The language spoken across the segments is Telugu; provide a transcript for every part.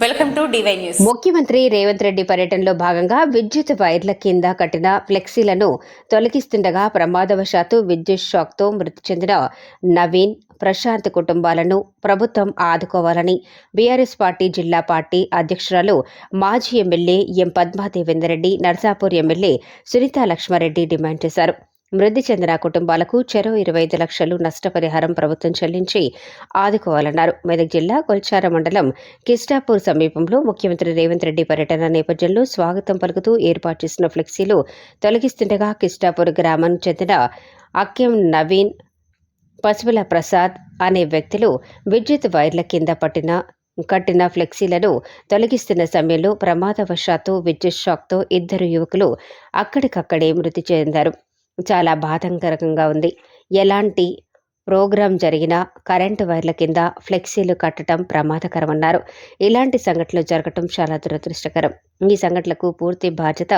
Welcome to DY news. ముఖ్యమంత్రి రేవంత్ రెడ్డి పర్యటనలో భాగంగా విద్యుత్ వైర్ల కింద కట్టిన ఫ్లెక్సీలను తొలగిస్తుండగా ప్రమాదవశాత్తు విద్యుత్ షాక్తో మృతి చెందిన నవీన్ ప్రశాంత్ కుటుంబాలను ప్రభుత్వం ఆదుకోవాలని బీఆర్ఎస్ పార్టీ జిల్లా పార్టీ అధ్యక్షురాలు మాజీ MLA M Padma Devender Reddy Narsapur MLA Sunitha Laxma Reddy demand చేశారు. మృతి చెందిన కుటుంబాలకు చెరో ఇరవై ఐదు లక్షలు నష్టపరిహారం ప్రభుత్వం చెల్లించి ఆదుకోవాలన్నారు. మెదక్ జిల్లా కొల్చార మండలం కిస్టాపూర్ సమీపంలో ముఖ్యమంత్రి రేవంత్ రెడ్డి పర్యటన నేపథ్యంలో స్వాగతం పలుకుతూ ఏర్పాటు చేసిన ఫ్లెక్సీలు తొలగిస్తుండగా కిస్టాపూర్ గ్రామం చెందిన అక్యం నవీన్ పసుపుల ప్రసాద్ అనే వ్యక్తులు విద్యుత్ వైర్ల కింద పట్టిన కట్టిన ఫ్లెక్సీలను తొలగిస్తున్న సమయంలో ప్రమాదవశాత్తు విద్యుత్ షాక్తో ఇద్దరు యువకులు అక్కడికక్కడే మృతి చెందారు. చాలా బాధంకరకంగా ఉంది. ఎలాంటి ప్రోగ్రాం జరిగినా కరెంటు వైర్ల కింద ఫ్లెక్సీలు కట్టడం ప్రమాదకరమన్నారు. ఇలాంటి సంఘటనలు జరగటం చాలా దురదృష్టకరం. ఈ సంఘటనలకు పూర్తి బాధ్యత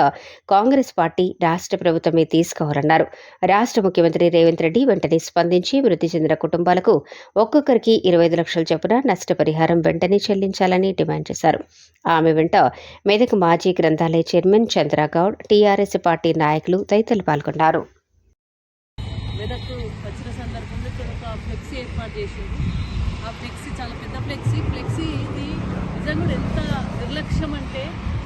కాంగ్రెస్ పార్టీ రాష్ట్ర ప్రభుత్వమే తీసుకోవాలన్నారు. రాష్ట్ర ముఖ్యమంత్రి రేవంత్ రెడ్డి వెంటనే స్పందించి మృతి చెందిన కుటుంబాలకు ఒక్కొక్కరికి ఇరవై ఐదు లక్షల చొప్పున నష్టపరిహారం వెంటనే చెల్లించాలని డిమాండ్ చేశారు. ఆమె వెంట మెదక్ మాజీ గ్రంథాలయ చైర్మన్ చంద్రగౌడ్ టీఆర్ఎస్ పార్టీ నాయకులు తదితరులు పాల్గొన్నారు మెదక్ వచ్చిన సందర్భంలో ఇక్కడ ఒక స్టార్ట్ చేసింది ఆ ఫ్లెక్సీ చాలా పెద్ద ఫ్లెక్సీ. ఫ్లెక్సీ ఇది నిజంగా ఎంత నిర్లక్ష్యం అంటే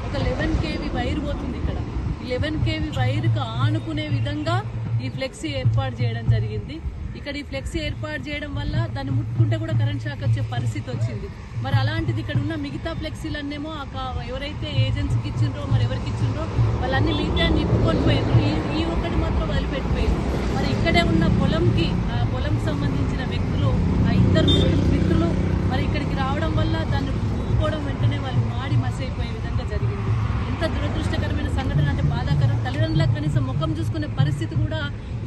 ఒక లెవెన్ కేవీ వైర్ పోతుంది ఇక్కడ. ఈ లెవెన్ కేవీ వైర్కి ఆనుకునే విధంగా ఈ ఫ్లెక్సీ ఏర్పాటు చేయడం జరిగింది. ఇక్కడ ఈ ఫ్లెక్సీ ఏర్పాటు చేయడం వల్ల దాన్ని ముట్టుకుంటే కూడా కరెంట్ షాక్ వచ్చే పరిస్థితి వచ్చింది. మరి అలాంటిది ఇక్కడ ఉన్న మిగతా ఫ్లెక్సీలన్నేమో ఆ ఎవరైతే ఏజెన్సీకి ఇచ్చిండ్రో మరి ఎవరికి ఇచ్చిండ్రో వాళ్ళన్నీ మిగతా నిప్పుకొని పోయారు ఈ ఒక్కటి మాత్రం వదిలిపెట్టిపోయారు మరి ఇక్కడే ఉన్న పొలంకి ఆ పొలంకి సంబంధించిన వ్యక్తులు ఆ ఇద్దరు మిత్రులు- మిత్రులు మరి ఇక్కడికి రావడం వల్ల దాన్ని ముట్టుకోవడం వెంటనే వాళ్ళు మాడి మసైపోయే విధంగా జరిగింది ఎంత దురదృష్టకరమైన సంఘటన అంటే బాధాకరం. తల్లిదండ్రులకు కనీసం ముఖం చూసుకునే పరిస్థితి కూడా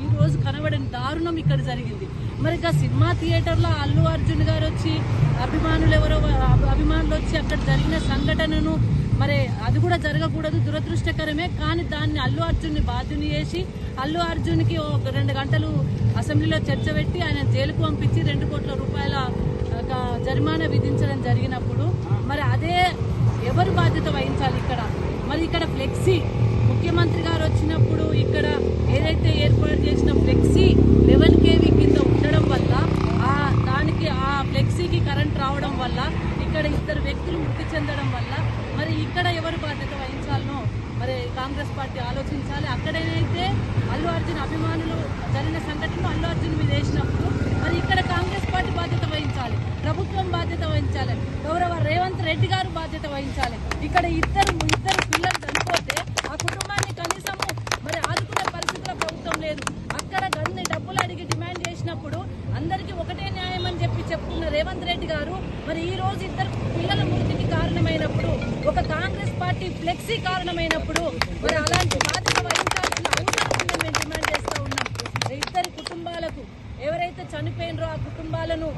ఈ రోజు కనబడని దారుణం ఇక్కడ జరిగింది. మరి ఇక సినిమా థియేటర్లో అల్లు అర్జున్ గారు వచ్చి అభిమానులు ఎవరో అభిమానులు వచ్చి అక్కడ జరిగిన సంఘటనను మరి అది కూడా జరగకూడదు దురదృష్టకరమే. కానీ దాన్ని అల్లు అర్జున్ని బాధ్యుని చేసి అల్లు అర్జున్కి ఒక రెండు గంటలు అసెంబ్లీలో చర్చ పెట్టి ఆయన జైలుకు పంపించి రెండు కోట్ల రూపాయల ఒక జరిమానా విధించడం జరిగినప్పుడు మరి అదే ఎవరు బాధ్యత వహించాలి ఇక్కడ? ఇక్కడ ఫ్లెక్సీ. ముఖ్యమంత్రి గారు వచ్చినప్పుడు ఇక్కడ ఏదైతే ఏర్పాటు చేసిన ఫ్లెక్సీ లెవెన్ కేవీ కింద ఉండడం వల్ల ఆ దానికి ఆ ఫ్లెక్సీకి కరెంట్ రావడం వల్ల ఇక్కడ ఇద్దరు వ్యక్తులు మృతి చెందడం వల్ల మరి ఇక్కడ ఎవరు బాధ్యత వహించాలనో మరి కాంగ్రెస్ పార్టీ ఆలోచించాలి. అక్కడేనైతే అల్లు అర్జున్ అభిమానులు జరిగిన సంఘటనలు అల్లు అర్జున్ మీద వేసినప్పుడు మరి ఇక్కడ కాంగ్రెస్ పార్టీ బాధ్యత వహించాలి. ప్రభుత్వం బాధ్యత వహించాలి. గౌరవ రేవంత్ రెడ్డి గారు బాధ్యత వహించాలి. ఇక్కడ రేవంత్ రెడ్డి గారు మరి ఈ రోజు ఇద్దరు పిల్లల మృతికి కారణమైనప్పుడు ఒక కాంగ్రెస్ పార్టీ ఫ్లెక్సీ కారణమైనప్పుడు మరి అలాంటి బాధ్యత వహించాల్సిన అవసరం ఉందని మేము డిమాండ్ చేస్తూ ఉన్నాం? ఇద్దరి కుటుంబాలకు ఎవరైతే చనిపోయినరో ఆ కుటుంబాలను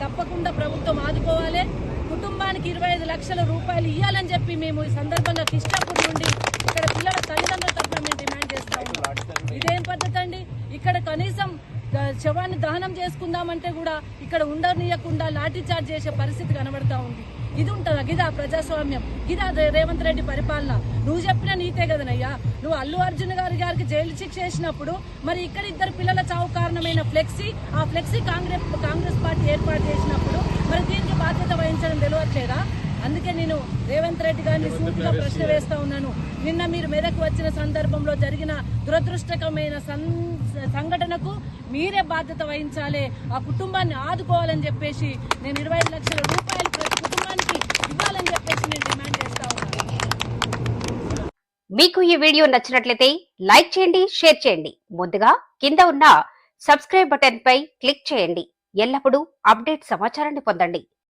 తప్పకుండా ప్రభుత్వం ఆదుకోవాలి. కుటుంబానికి ఇరవై ఐదు లక్షల రూపాయలు ఇవ్వాలని చెప్పి మేము ఈ సందర్భంగా కిష్టాపూర్ నుండి ఇక్కడ పిల్లల తల్లిదండ్రుల తరఫున మేము డిమాండ్ చేస్తాము ఇదేం పద్ధతి అండి? ఇక్కడ కనీసం శవాన్ని దహనం చేసుకుందామంటే కూడా ఇక్కడ ఉండనీయకుండా లాఠీ చార్జ్ చేసే పరిస్థితి కనబడతా ఉంది. ఇది ఉంటుందా? గిదా ప్రజాస్వామ్యం. గిదా రేవంత్ రెడ్డి పరిపాలన. నువ్వు చెప్పిన నీతే కదనయ్యా. నువ్వు అల్లు అర్జున్ గారి గారికి జైలు శిక్ష చేసినప్పుడు మరి ఇక్కడ ఇద్దరు పిల్లల చావు కారణమైన ఫ్లెక్సీ ఆ ఫ్లెక్సీ కాంగ్రెస్ కాంగ్రెస్ పార్టీ ఏర్పాటు చేసినప్పుడు మరి దీనికి బాధ్యత వహించడం తెలియట్లేదా? అందుకే నేను రేవంత్ రెడ్డి గారిని సూటిగా ప్రశ్న వేస్తా ఉన్నాను. నిన్న మీరు మెదక్ వచ్చిన సందర్భంలో జరిగిన దురదృష్టకరమైన సం- సంఘటనకు మీరే బాధ్యత వహించాలి. ఆ కుటుంబాన్ని ఆదుకోవాలని చెప్పేసి నేను ఇరవై లక్షల రూపాయలు ప్రతి కుటుంబానికి ఇవ్వాలని చెప్పేసి నేను డిమాండ్ చేస్తా ఉన్నాను. మీకు ఈ వీడియో నచ్చినట్లయితే లైక్ చేయండి షేర్ చేయండి. ముందుగా కింద ఉన్న సబ్స్క్రైబ్ బటన్ పై క్లిక్ చేయండి. ఎల్లప్పుడూ అప్డేట్ సమాచారాన్ని పొందండి.